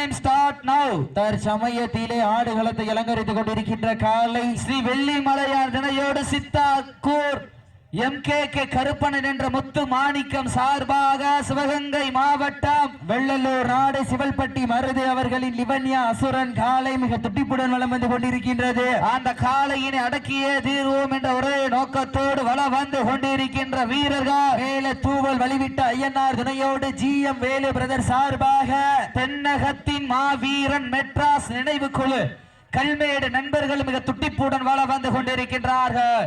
Time start now தற்சமயத்திலே ஆடுகளத்தை அலங்கரித்துக் கொண்டிருக்கின்ற காலை ஸ்ரீ வெள்ளிமலையார் தினையோடு சித்தாக்கூர் எம் கே கே கருப்பணன் என்ற முத்து மாணிக்கம் சார்பாக சிவகங்கை மாவட்டம் வெள்ளலூர் நாடு சிவல்பட்டி மருது அவர்களின் லிவன்யா அசுரன் காலை மிக துட்டிப்புடன் வளம் வந்து கொண்டிருக்கின்றது. அந்த காளையினை அடக்கியே தீர்வோம் என்ற ஒரே நோக்கத்தோடு வள வந்து கொண்டிருக்கின்ற வீரர்கள் மேல தூவல் வழிவிட்ட ஐயனார் துணையோடு ஜி எம் வேலு பிரதர் சார்பாக தென்னகத்தின் மாவீரன் மெட்ராஸ் நினைவு குழு கல்மேடு நண்பர்கள் மிக துட்டிப்புடன் வள வந்து கொண்டிருக்கின்றார்கள்.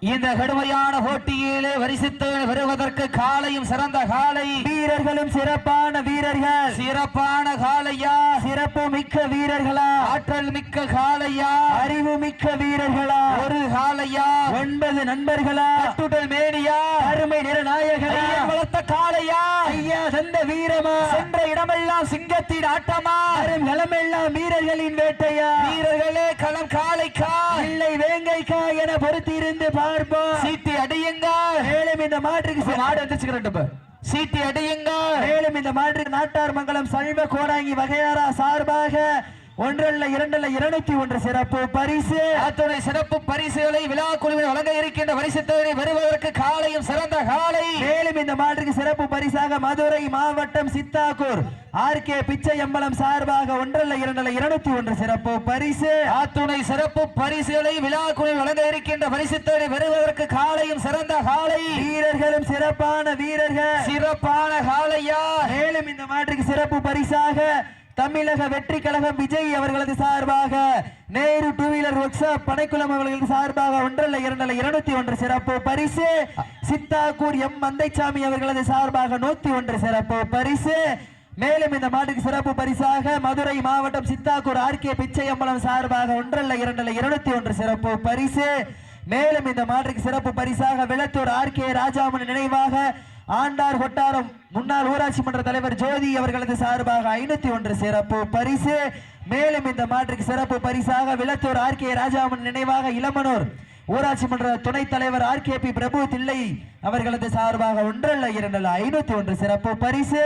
இந்த கடுமையான போட்டியிலே வரிசித்து வருவதற்கு காலையும் சிறந்த காலை. வீரர்களும் சிறப்பான வீரர்கள். சிறப்பான காளையா சிறப்பு மிக்க வீரர்களா? ஆற்றல் மிக்க காளையா அறிவு மிக்க வீரர்களா? ஒரு காளையா ஒன்பது நண்பர்களா? கட்டுடல் மேனியா? அருமை நிறநாயகரா ஐயன் வளர்த்த காளையா? ஐயா தந்த வீரமா? சென்ற இடமெல்லாம் சிங்கத்தின் ஆட்டமா? வரும் களமெல்லாம் வீரர்களின் வேட்டையா? வீரர்களே களம் காளைக்கா இல்லை வேங்கைக்கா என பொறுத்திருந்து பார்ப்போம். சீட்டி அடியுங்க மேலும் இந்த மாற்றுக்கு மாடு வந்துச்சுக்கிறேன் சீட்டி அடியுங்க மேலும் இந்த மாற்றுக்கு நாட்டார் மங்கலம் சல்வ கோடாங்கி வகையாரா சார்பாக ஒன்றல்ல இரண்டல்ல இருநூத்தி ஒன்று சிறப்பு பரிசு. அத்துணை சிறப்பு பரிசுகளை விழா குழுவினர் வழங்க இருக்கின்ற பரிசுத்தவரை வருவதற்கு காலையும் சிறந்த காலை. மேலும் இந்த மாற்றுக்கு சிறப்பு பரிசாக மதுரை மாவட்டம் சித்தாக்கூர் ஆர் கே பிச்சை அம்பலம் சார்பாக ஒன்றல்ல இரண்டல்ல இருநூத்தி ஒன்று சிறப்பு பரிசு. அத்துணை சிறப்பு பரிசுகளை விழா குழுவில் வழங்க இருக்கின்ற பரிசுத்தவரை வருவதற்கு காலையும் சிறந்த காலை. வீரர்களும் சிறப்பான வீரர்கள். சிறப்பான காலையா? மேலும் இந்த மாற்றுக்கு சிறப்பு பரிசாக தமிழக வெற்றி கழகம் விஜய் அவர்களது சார்பாக Nehru two wheeler workshop Panaikulam அவர்களது சார்பாக ஒன்றல்ல இரண்டல்ல இருநூத்தி ஒன்று சிறப்பு பரிசு. சித்தாக்கூர் எம். மந்தைச்சாமி அவர்களது சார்பாக நூத்தி ஒன்று சிறப்பு பரிசு. மேலும் இந்த மாட்டுக்கு சிறப்பு பரிசாக மதுரை மாவட்டம் சித்தாக்கூர் ஆர் கே பிச்சையம்பலம் சார்பாக ஒன்றல்ல இரண்டல்ல இருநூத்தி ஒன்று சிறப்பு பரிசு. மேலும் இந்த மாற்றுக்கு சிறப்பு பரிசாக விளத்தூர் ஆர் கே ராஜாமன் நினைவாக ஆண்டார் கொட்டாரம் முன்னாள் ஊராட்சி மன்ற தலைவர் ஜோதி அவர்களது சார்பாக ஐநூத்தி ஒன்று சிறப்பு பரிசு. மேலும் இந்த மாற்றுக்கு சிறப்பு பரிசாக விளத்தூர் ஆர் கே ராஜாமன் நினைவாக இளமனூர் ஊராட்சி மன்ற துணைத் தலைவர் R K P Prabhu Thillai அவர்களது சார்பாக ஒன்றல்ல இரண்டல்ல ஐநூத்தி ஒன்று சிறப்பு பரிசு.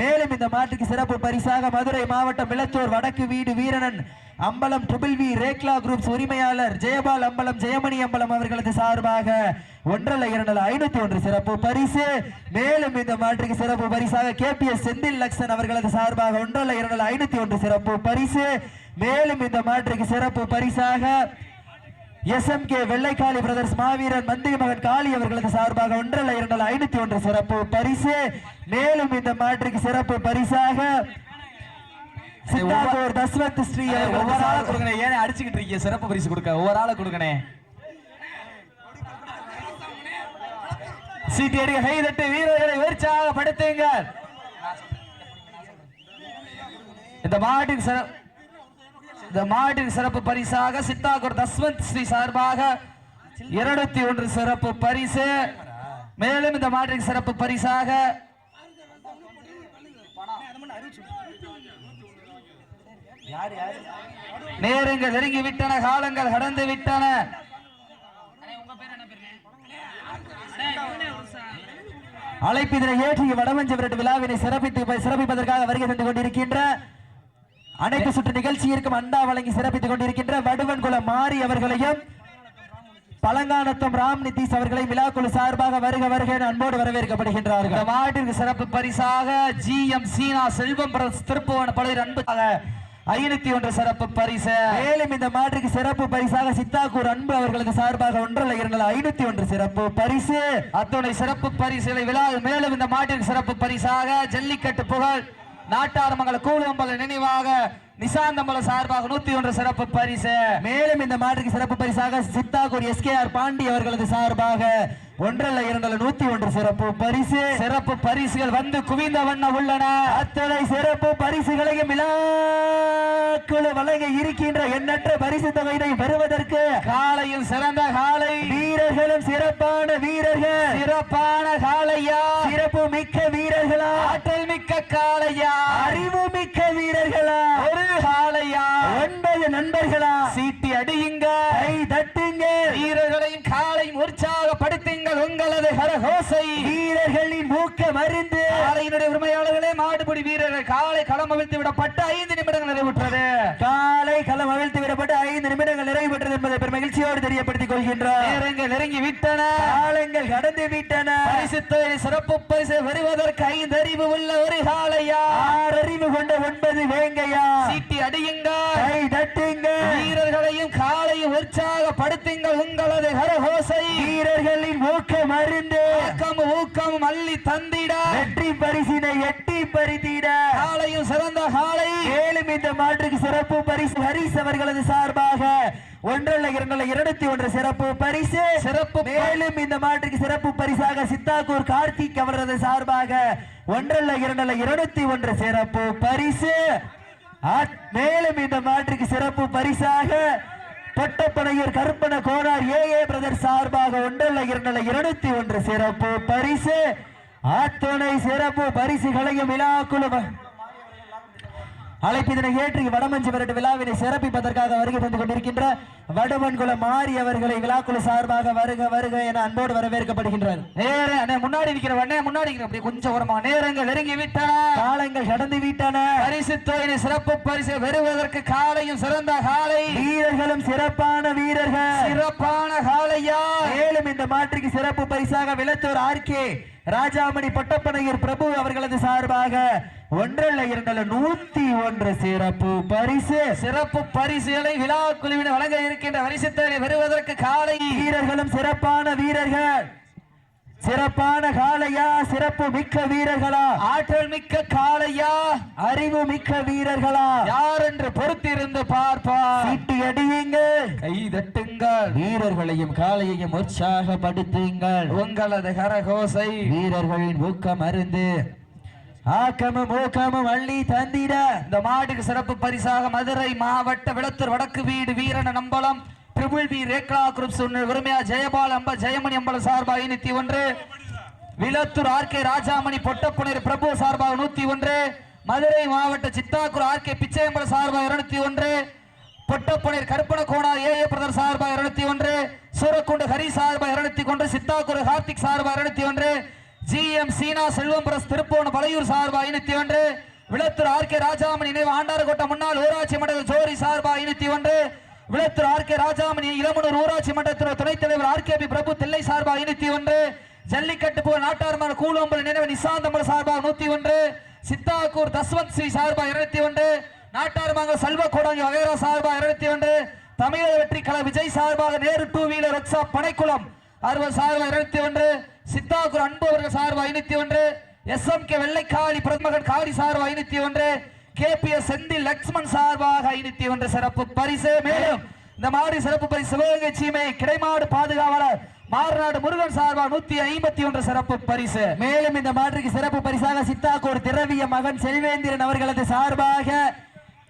மேலும் இந்த மாட்டுக்கு சிறப்பு பரிசாக மதுரை மாவட்டம் விளத்தூர் வடக்கு வீடு வீரனன் Ambalam triple V Rekla groups உரிமையாளர் ஜெயபால் அம்பலம் ஜெயமணி அம்பலம் அவர்களது சார்பாக ஒன்றல்ல இரண்டு ஐநூத்தி ஒன்று சிறப்பு பரிசு. மேலும் இந்த மாற்றுக்கு சிறப்பு பரிசாக K P S Senthil Lakshan அவர்களது சார்பாக ஒன்றல்ல இரண்டு ஐநூத்தி ஒன்று சிறப்பு பரிசு. மேலும் இந்த மாற்றுக்கு சிறப்பு பரிசாக S M K Vellaikali brothers மாவீரன் மந்திரி மகன் காளி அவர்களது சார்பாக ஒன்றல்ல இரண்டு ஐநூத்தி ஒன்று சிறப்பு பரிசு. மேலும் இந்த மாற்றுக்கு சிறப்பு பரிசாக சித்தாகூர் தஸ்வத் ஸ்ரீ ஒவ்வொரு ஆளை சார்பாக- கொடுக்கணே ஏன் அடிச்சுக்கிட்டு இருக்கீங்க. சிறப்பு பரிசு கொடுக்க. ஒவ்வொரு ஆளை கொடுக்கணே சீட்டி அடிக்க கை தட்டு. வீரர்களை உற்சாகப்படுத்துங்க இந்த மாட்டின் சிற- இந்த மாட்டின் சிறப்பு பரிசாக சித்தாகூர் தஸ்வந்த் ஸ்ரீ சார்பாக இருநூத்தி ஒன்று சிறப்பு பரிசு. மேலும் இந்த மாட்டின் சிறப்பு பரிசாக நேரங்கள் நெருங்கி விட்டன காலங்கள் கடந்து விட்டன அழைப்பிதனை ஏற்றிய வடமஞ்ச விரட்டு விழாவினை சிறப்பித்து சிறப்பிப்பதற்காக வருகை தந்து கொண்டிருக்கின்ற அனைத்து சுற்று நிகழ்ச்சியிற்கும் அண்டா வழங்கி சிறப்பித்துக் கொண்டிருக்கின்ற வடுவன்குளம் மாறி அவர்களையும் பழங்கானத்தம் ராம் நிதிஷ் அவர்களை விழாக்குழு சார்பாக வருக வருக அன்போடு இந்த வரவேற்கப்படுகின்றார்கள் மாட்டிற்கு சிறப்பு பரிசாக ஜி எம் சீனா செல்வம் திருப்புவன பழைய அன்பு ஐநூத்தி ஒன்று சிறப்பு பரிசு. மேலும் இந்த மாற்றுக்கு சிறப்பு பரிசாக சித்தாக்கூர் அன்பு அவர்களுக்கு சார்பாக ஒன்றரை இரண்டு ஐநூத்தி ஒன்று சிறப்பு பரிசு. அத்துணை சிறப்பு பரிசுகளை விழா மேலும் இந்த மாட்டிற்கு சிறப்பு பரிசாக ஜல்லிக்கட்டு புகழ் நாட்டாரமங்கல கூழும்பல நினைவாக நிசாந்தம்பல சார்பாக நூத்தி ஒன்று சிறப்பு பரிசு. மேலும் இந்த மாற்றுக்கு சிறப்பு பரிசாக சித்தாக்கூர் எஸ்கேஆர் பாண்டி அவர்களது சார்பாக ஒன்றல்ல இரண்டல்ல நூத்தி ஒன்று சிறப்பு பரிசு. சிறப்பு பரிசுகள் வந்து குவிந்த வண்ணம் உள்ளன. அத்தனை சிறப்பு பரிசுகளையும் விழாக்குழு வழங்க இருக்கின்ற எண்ணற்ற பரிசு தொகையினை பெறுவதற்கு காலையில் சிறந்த காலை. வீரர்களும் சிறப்பான வீரர்கள். சிறப்பான காலையா. சிறப்பு மிக்க வீரர்களா. ஆற்றல் மிக்க காளையா அறிவு மிக்க வீரர்களா. ஒரு காளையா ஒன்பது நண்பர்களா. சீட்டி அடியுங்க கை தட்டுங்க வீரர்களையும் மறித்து உற்சாகப்படுத்துங்கள் உரிமையாளர்களே மாடுபிடி வீரர்கள் காலை களம் அவிழ்த்து விடப்பட்டு ஐந்து நிமிடங்கள் நிறைவுற்றது காலை களம் அவிழ்த்து விடப்பட்டு ஐந்து நிமிடங்கள் நிறைவு பெற்றது என்பதை பெரும் மகிழ்ச்சியோடு நேரங்கள் நெருங்கி விட்டன காலங்கள் கடந்து விட்டன சிறப்பு பரிசு ஐந்து அறிவு உள்ள ஒரு காலையா ஆறு அறிவு கொண்ட ஒன்பது வேங்கையா? சீட்டி அடியுங்கள். கை தட்டுங்க வீரர்களையும் காலையும் உற்சாகப்படுத்துங்கள். உங்களது கரகோசை. வீரர்களின் ஊக்கம் அருந்து. ஊக்கம் ஊக்கம் அள்ளி தந்திட. வெற்றி பரிசினை எட்டி பறித்திட காலையும் சிறந்த காலை. மேலும் இந்த மாற்றுக்கு சிறப்பு பரிசு ஹரிஸ் அவர்களது சார்பாக ஒன்றல்ல இரண்டல்ல இருநூத்தி ஒன்று சிறப்பு பரிசு. சிறப்பு மேலும் இந்த மாற்றுக்கு சிறப்பு பரிசாக சித்தாக்கூர் கார்த்திக் அவரது சார்பாக ஒன்றல்ல இரண்டல்ல இருநூத்தி ஒன்று சிறப்பு பரிசு. மேலும் இந்த மாற்றுக்கு சிறப்பு பரிசாக பொட்டப்பனையூர் கருப்பன கோனார் ஏ ஏ பிரதர் சார்பாக ஒன்றல்ல இரண்டல்ல இருநூத்தி ஒன்று சிறப்பு பரிசு. ஆத்துணை சிறப்பு பரிசுகளையும் விழாக்குழு அழைப்பிதனை ஏற்றி வடமஞ்சு விரட்டு விழாவினை சிறப்பிப்பதற்காக வருகை தந்து கொண்டிருக்கின்ற வடமன்குளம் மாறி அவர்களை விழாக்குழு சார்பாக வருக வருக என அன்போடு வரவேற்கப்படுகின்றார். நேர முன்னாடி அண்ணே முன்னாடி அப்படியே கொஞ்சம் ஓரமா. நேரங்கள் நெருங்கி விட்டன. காலங்கள் கடந்து விட்டன. பரிசு தொகையினை சிறப்பு பரிசு பெறுவதற்கு காலையும் சிறந்த காலை. வீரர்களும் சிறப்பான வீரர்கள். சிறப்பான காலையா? மேலும் இந்த மாற்றுக்கு சிறப்பு பரிசாக விளத்தூர் ஆர்கே ராஜாமணி பட்டப்பனையூர் பிரபு அவர்களது சார்பாக ஒன்றல்ல இரண்டல்ல நூத்தி ஒன்று சிறப்பு பரிசு. சிறப்பு பரிசுகளை விழா குழுவினர் வழங்க இருக்கின்ற பரிசு தொகையை பெறுவதற்கு காலை வீரர்களும் சிறப்பான வீரர்கள். சிறப்பான காளையா? சிறப்பு மிக்க வீரர்களா? ஆற்றல் மிக்க காளையா? அறிவு மிக்க வீரர்களா? யார் என்று பொறுத்திருந்து பார்ப்பார். சீட்டி அடியுங்கள். கை தட்டுங்கள் வீரர்களையும் காளையையும் உற்சாகப்படுத்துங்கள். உங்களது கரகோசை. வீரர்களின் ஊக்கம் அருந்து ஆக்கமும் ஊக்கமும் அள்ளி தந்திட. இந்த மாட்டுக்கு சிறப்பு பரிசாக மதுரை மாவட்ட விளத்தூர் வடக்கு வீடு வீரன நம்பலம் ட்ரிபிள் பி ரேக்லா குரூப்ஸ் உரிமையா ஜெயபால் அம்ப ஜெயமணி அம்பலம் சார்பாக ஐநூத்தி ஒன்று. விளத்தூர் ஆர் கே ராஜாமணி பொட்டப்புணர் பிரபு சார்பாக நூத்தி ஒன்று. மதுரை மாவட்ட சித்தாக்கூர் ஆர் கே பிச்சையம்பலம் சார்பாக இருநூத்தி ஒன்று. Pottappunar Karuppana Konar A. A. Brother சார்பாக இருநூத்தி ஒன்று சூரக்குண்டு ஹரி சார்பாக இருநூத்தி ஒன்று சித்தாக்கூர் கார்த்திக் சார்பாக இருநூத்தி ஒன்று ஜி. எம். சீனா செல்வம்பரஸ் திருப்போன் பழையூர் சார்பாக ஐநூத்தி ஒன்று விளத்தூர் ஆர். கே. ராஜாமணி நினைவு ஆண்டாரகோட்டை முன்னாள் ஊராட்சி மன்ற ஜோரி சார்பாக ஐநூத்தி ஒன்று விளத்தூர் ஆர். கே. ராஜாமணி இளமனூர் ஊராட்சி மன்றத்தின் துணைத் தலைவர் R. K. P. Prabhu Thillai சார்பாக ஐநூத்தி ஒன்று ஜல்லிக்கட்டு போர் நாட்டார்மன்ற கூலம்பல் நினைவு நிசாந்தம்பல் சார்பாக நூத்தி ஒன்று சித்தாக்கூர் தஸ்வந்த் ஸ்ரீ சார்பாக இருநூத்தி ஒன்று நாட்டார்மங்கல் செல்வ கோடாங்கி வகைரா சார்பாக இருபத்தி ஒன்று. தமிழக வெற்றி கல விஜய் சார்பாக Nehru two wheeler work Panaikulam அறுபது சார்பாக இருபத்தி ஒன்று. சித்தாகூர் அன்பு அவர்கள் சார்பாக ஐநூத்தி ஒன்று. எஸ் எம் கே வெள்ளைக்காளி பிரதமகன் காளி சார்பாக ஐநூத்தி ஒன்று. K P S Senthil Lakshman சார்பாக ஐநூத்தி ஒன்று சிறப்பு பரிசு. மேலும் இந்த மாடு சிறப்பு பரிசு சிவகங்கை சீமை கிடைமாடு பாதுகாவலர் மாறுநாடு முருகன் சார்பாக நூத்தி ஐம்பத்தி ஒன்று சிறப்பு பரிசு. மேலும் இந்த மாற்றுக்கு சிறப்பு பரிசாக சித்தாக்கூர் திரவிய மகன் செல்வேந்திரன் அவர்களது சார்பாக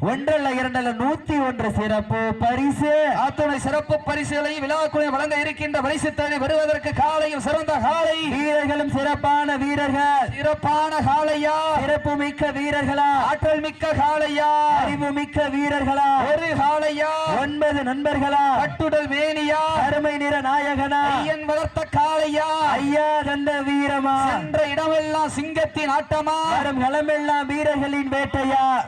ஒன்றல்ல இரண்டல்ல நூத்தி ஒன்று சிறப்பு பரிசு. அத்துணை சிறப்பு பரிசுகளை விழாக்குழு வழங்க இருக்கின்ற பரிசு தொகை வருவதற்கு காலையும் சிறந்த காலை. வீரர்களும் சிறப்பான வீரர்கள். சிறப்பான காலையா? சிறப்பு மிக்க வீரர்களா? ஆற்றல் மிக்க காலையா? அறிவு மிக்க வீரர்களா? ஒரு காலையா? ஒன்பது நண்பர்களா? கட்டுடல் வேணியா அருமை நிற நாயகனா? ஐயன் வளர்த்த காளையா ஐயா தந்த வீரமா? சென்ற இடமெல்லாம் சிங்கத்தின் ஆட்டமா? வரும் களமெல்லாம் வீரர்களின் வேட்டையா?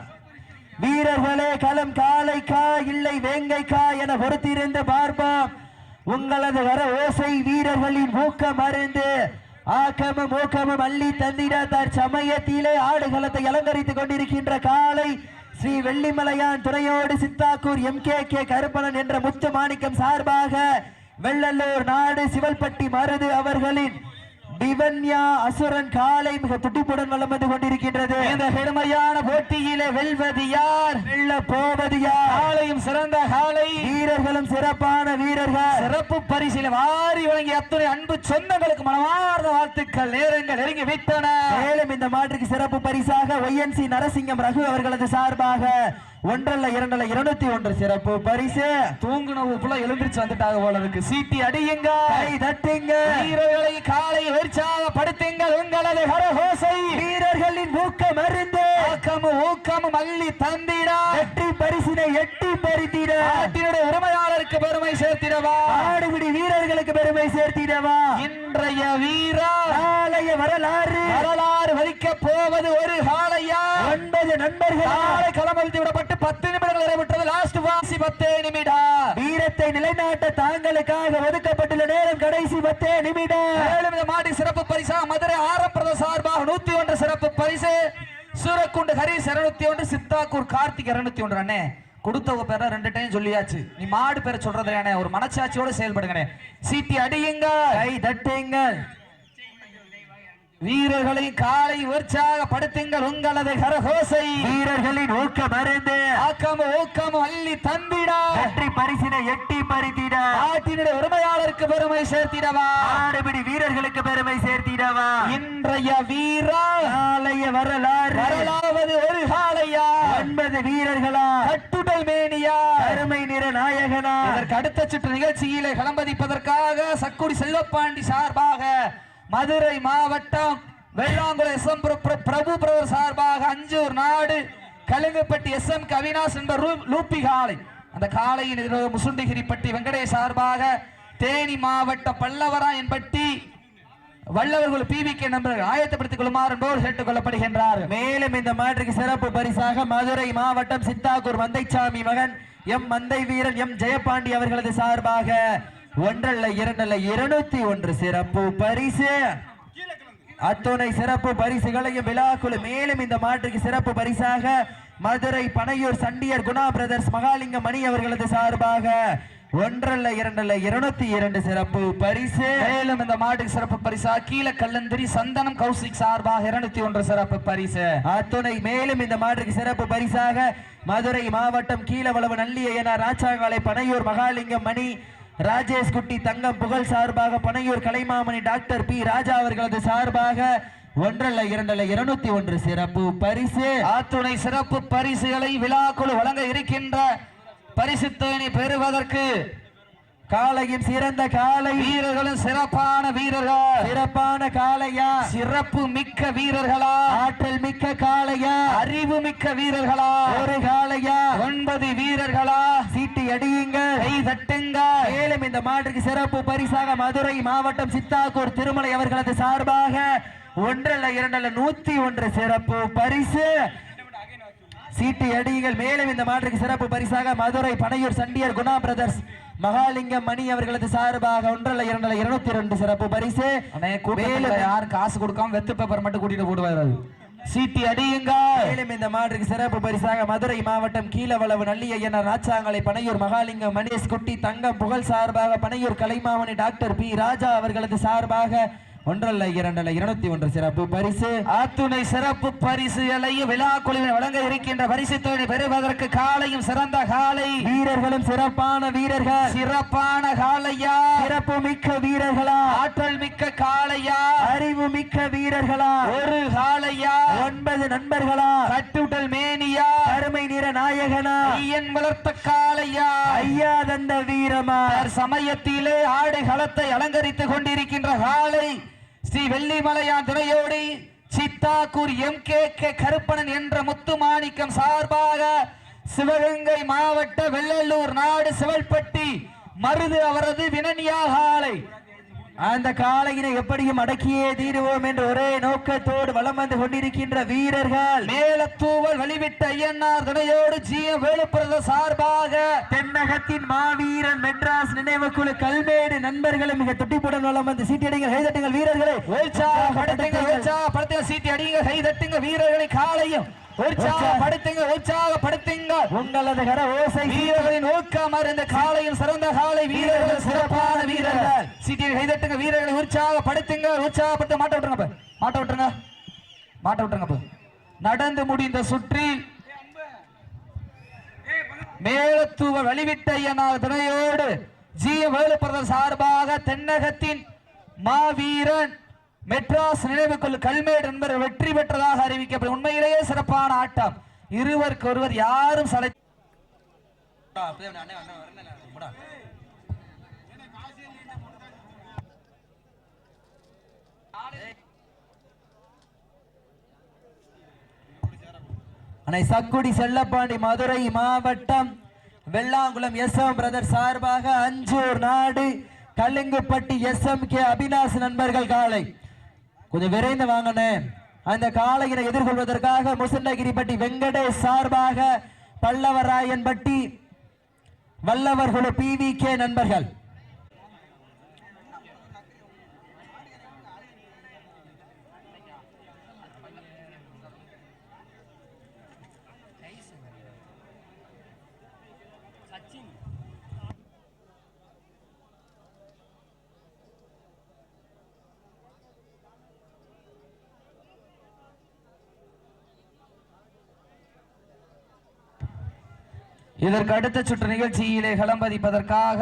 வீரர்களே களம் கா இல்லை வேங்கைக்கா என பொறுத்திருந்து பார்ப்போம். உங்களது வர ஓசை வீரர்களின் ஊக்கம் அறிந்து ஆக்கமும் ஊக்கமும் அள்ளி தந்திட தற்சமயத்திலே ஆடுகளத்தை அலங்கரித்துக் கொண்டிருக்கின்ற காலை Sri Vellimalaiyan துறையோடு Chithakkur M K K Karuppanan என்ற முத்து மாணிக்கம் சார்பாக வெள்ளல்லூர் நாடு சிவல்பட்டி மருது அவர்களின் டிவன்யா அசுரன் காலை மிக துடிப்புடன் வலம் வந்து கொண்டிருக்கின்றது. இந்த கடுமையான போட்டியிலே வெல்வது யார்? வெல்ல போவது யார்? காலையும் சிறந்த காலை. வீரர்களும் சிறப்பான வீரர்கள். சிறப்பு பரிசில வாரி வழங்கிய அத்துணை அன்பு சொந்தங்களுக்கு மனமார்ந்த வாழ்த்துக்கள் நேரங்கள் நெருங்கி விட்டன. மேலும் இந்த மாற்றுக்கு சிறப்பு பரிசாக ஒய்என்சி நரசிங்கம் ரகு அவர்களது சார்பாக ஒன்றல்ல இரண்டல்ல இருநூத்தி ஒன்று சிறப்பு. பரிசு. தூங்குனவு புள்ள எழுந்திரிச்சு வந்துட்டாங்க போல இருக்கு. சீட்டி அடியுங்க. கை தட்டுங்க. வீரர்களை காலை உற்சாகப்படுத்துங்கள் உங்களது கரகோசை. வீரர்களின் ஊக்கம் அறிந்து ஊக்கமும் ஊக்கமும் அள்ளி தந்திடா. வெற்றி பரிசினை எட்டி பறித்திட. நாட்டினுடைய உரிமையாளருக்கு பெருமை சேர்த்திடவா? ஆடுபிடி வீரர்களுக்கு பெருமை சேர்த்திடவா? இன்றைய வீரா நாளைய வரலாறு. வரலாறு. வலிக்க போவது ஒரு காலையா? ஒன்பது நண்பர்கள்? காலை களமழுத்தி விடப்பட்டு பத்து நிமிடங்கள் நிறைவுற்றது. லாஸ்ட் வாசி பத்தே நிமிடம். வீரத்தை நிலைநாட்ட தாங்களுக்காக ஒதுக்கப்பட்டுள்ள நேரம் கடைசி பத்தே நிமிடம். இந்த மாடி சிறப்பு பரிசா மதுரை ஆரம்பிரத சார்பாக நூத்தி ஒன்று சிறப்பு பரிசு. சூரக்குண்டு ஹரிஸ் இருநூத்தி ஒன்று சித்தாக்கூர் கார்த்திக் இருநூத்தி ஒன்று அண்ணே. கொடுத்தவங்க பேர ரெண்டு டைம் சொல்லியாச்சு. நீ மாடு பேரை சொல்றது அண்ணே ஒரு மனச்சாட்சியோட செயல்படுங்கண்ணே. சீட்டி அடியுங்க கை தட்டுங்கள். வீரர்களை காலை உற்சாகப்படுத்துங்கள் உங்களது கரகோசை. வீரர்களின் ஊக்கம் அறிந்து ஆக்கம் ஊக்கம் அள்ளி தந்திடா. வெற்றி பரிசினை எட்டி பறித்திட. நாட்டினுடைய உரிமையாளருக்கு பெருமை சேர்த்திடவா. ஆடுபிடி வீரர்களுக்கு பெருமை சேர்த்திடவா. இன்றைய வீரா நாளைய வரலாறு. வரலாவது ஒரு காலையா. ஒன்பது வீரர்களா. கட்டுடல் மேனியா. அருமை நிற நாயகனா. இதற்கு அடுத்த சுற்று நிகழ்ச்சியிலே களம்பதிப்பதற்காக சக்குடி செல்வப்பாண்டி சார்பாக மதுரை மாவட்டம் Vellankulam S M Prabhu brother சார்பாக அஞ்சூர் நாடு கலுங்குப்பட்டி எஸ் எம் கவினாஸ் என்ப ரூ- லூப்பி காலை அந்த காலையின் எதிராக முசுண்டிகிரிப்பட்டி வெங்கடேஷ் சார்பாக தேனி மாவட்டம் பல்லவராயன்பட்டி வல்லவர்கள் பி வி கே நண்பர்கள் ஆயத்தப்படுத்திக் கொள்ளுமாறு நோர் கேட்டுக் கொள்ளப்படுகின்றார். மேலும் இந்த மாற்றுக்கு சிறப்பு பரிசாக மதுரை மாவட்டம் சித்தாக்கூர் மந்தைச்சாமி மகன் எம் மந்தை வீரன் எம் ஜெயபாண்டி அவர்களது சார்பாக ஒன்றல்ல இரண்டல்ல இருநூத்தி ஒன்று சிறப்பு பரிசு. அத்துணை சிறப்பு பரிசுகளையும் விழாக்குழு மேலும் இந்த மாற்றுக்கு சிறப்பு பரிசாக மதுரை பனையூர் சண்டியர் குணா பிரதர்ஸ் மகாலிங்கம் மணி அவர்களது சார்பாக ஒன்றல்ல இரண்டல்ல இருநூத்தி இரண்டு சிறப்பு பரிசு. மேலும் இந்த மாட்டுக்கு சிறப்பு பரிசா கீழ கல்லந்திரி சந்தனம் கௌசிக் சார்பாக இருநூத்தி ஒன்று சிறப்பு பரிசு. அத்துணை மேலும் இந்த மாற்றுக்கு சிறப்பு பரிசாக மதுரை மாவட்டம் கீழவளவு நல்லியனார் ராச்சாங்காலை பனையூர் மகாலிங்கம் மணி ராஜேஷ் குட்டி தங்கம் புகழ் சார்பாக பனையூர் கலைமாமணி டாக்டர் பி ராஜா அவர்களது சார்பாக ஒன்றல்ல இரண்டல்ல இருநூத்தி ஒன்று சிறப்பு பரிசு. ஆத்துணை சிறப்பு பரிசுகளை விழாக்குழு வழங்க இருக்கின்ற பரிசு தேனி பெறுவதற்கு காலையும் சிறந்த காலை. வீரர்களும் சிறப்பான வீரர்கள். சிறப்பான காளையா சிறப்பு மிக்க வீரர்களா? ஆற்றல் மிக்க காளையா அறிவு மிக்க வீரர்களா? ஒரு காளையா ஒன்பது வீரர்களா? சீட்டி அடியுங்கள் கை தட்டுங்க. மேலும் இந்த மாற்றுக்கு சிறப்பு பரிசாக மதுரை மாவட்டம் சித்தாக்கூர் திருமலை அவர்களது சார்பாக ஒன்றல்ல இரண்டல்ல நூத்தி ஒன்று சிறப்பு பரிசு. சீட்டு அடியுங்கள். மேலும் இந்த மாற்றுக்கு சிறப்பு பரிசாக மதுரை பனையூர் சண்டியர் குணா பிரதர்ஸ் மகாலிங்கம் மணி அவர்களது சார்பாக ஒன்றல்ல இரண்டல்ல இருநூத்தி ரெண்டு சிறப்பு பரிசு. யாரும் காசு கொடுக்காம வெத்து பேப்பர் மட்டும் கூட்டிட்டு போடுவாரு சீட்டி அடியுங்க மேலும் இந்த மாற்றுக்கு சிறப்பு பரிசாக மதுரை மாவட்டம் கீழவளவு நல்லியனர் ராச்சாங்கலை பனையூர் மகாலிங்கம் மணேஷ் குட்டி தங்கம் புகழ் சார்பாக பனையூர் கலைமாமணி டாக்டர் பி. ராஜா அவர்களது சார்பாக ஒன்றல்ல இரண்டல்ல இருநூத்தி ஒன்று சிறப்பு பரிசு. ஆத்துணை சிறப்பு பரிசுகளையும் விழா குழுவின் வழங்க இருக்கின்ற பரிசு தொகை பெறுவதற்கு காலையும் சிறந்த காலை. வீரர்களும் சிறப்பான வீரர்கள். சிறப்பான காலையா? சிறப்பு மிக்க வீரர்களா? ஆற்றல் மிக்க காளையா அறிவு மிக்க வீரர்களா? ஒரு காளையா ஒன்பது நண்பர்களா? கட்டுடல் மேனியா? அருமை நிற நாயகனா? ஐயன் வளர்த்த காளையா ஐயா தந்த வீரமா? சமயத்திலே ஆடு களத்தை அலங்கரித்துக் கொண்டிருக்கின்ற காளை ஸ்ரீ வெள்ளிமலையான் துணையோடு Chithakkur M K K Karuppanan என்ற முத்து மாணிக்கம் சார்பாக சிவகங்கை மாவட்ட வெள்ளலூர் நாடு சிவல்பட்டி மருது அவரது வினனியாக ஆலை அந்த காளையினை எப்படியும் அடக்கியே தீருவோம் என்ற ஒரே நோக்கத்தோடு வலம் வந்து கொண்டிருக்கின்ற வீரர்கள். மேலத்தூவல் வழிவிட்ட ஐயன்னார் துணையோடு ஜி வேலுப்பிரத சார்பாக தென்னகத்தின் மாவீரன் மெட்ராஸ் நினைவு குழு கல்மேடு நண்பர்களும் மிக துட்டிப்புடன் வலம் வந்து சீட்டியடிகள் கைதட்டுங்கள் வீரர்களை. உற்சாகப்படுத்துங்க உற்சாகப்படுத்துங்க சீட்டி அடிங்க கை தட்டுங்க வீரர்களை காலையும் உற்சாகப்படுத்துங்க உற்சாகப்படுத்துங்க உங்களது கர ஓசை வீரர்களின் ஊக்கம் அறிந்த காலையும் சிறந்த காலை வீரர்கள் சிறப்பான வீரர்கள் சீட்டியை கைதட்டுங்க வீரர்களை உற்சாகப்படுத்துங்க உற்சாகப்படுத்த மாட்ட விட்டுருங்க. மாட்ட விட்டுருங்க மாட்ட விட்டுருங்க. நடந்து முடிந்த சுற்றில் மேலத்துவ வழிவிட்ட ஐயனார் துணையோடு ஜி வேலுப்பிரதர் சார்பாக தென்னகத்தின் மாவீரன் மெட்ராஸ் நினைவுக்குள் கல்மேடு என்பவர் வெற்றி பெற்றதாக அறிவிக்கப்படும் உண்மையிலேயே சிறப்பான ஆட்டம். இருவருக்கொருவர் யாரும் சடை அனை சக்குடி செல்லப்பாண்டி மதுரை மாவட்டம் வெள்ளாங்குளம் எஸ் எம் பிரதர் சார்பாக அஞ்சூர் நாடு Kallungupatti S M K Abhinash நண்பர்கள் காலை. கொஞ்சம் விரைந்து வாங்கினேன் அந்த காளையினை எதிர்கொள்வதற்காக முசண்டகிரிப்பட்டி வெங்கடேஷ் சார்பாக பல்லவராயன்பட்டி வல்லவர் குழு பி வி கே நண்பர்கள். இதற்கு அடுத்த சுற்று நிகழ்ச்சியிலே களம்பதிப்பதற்காக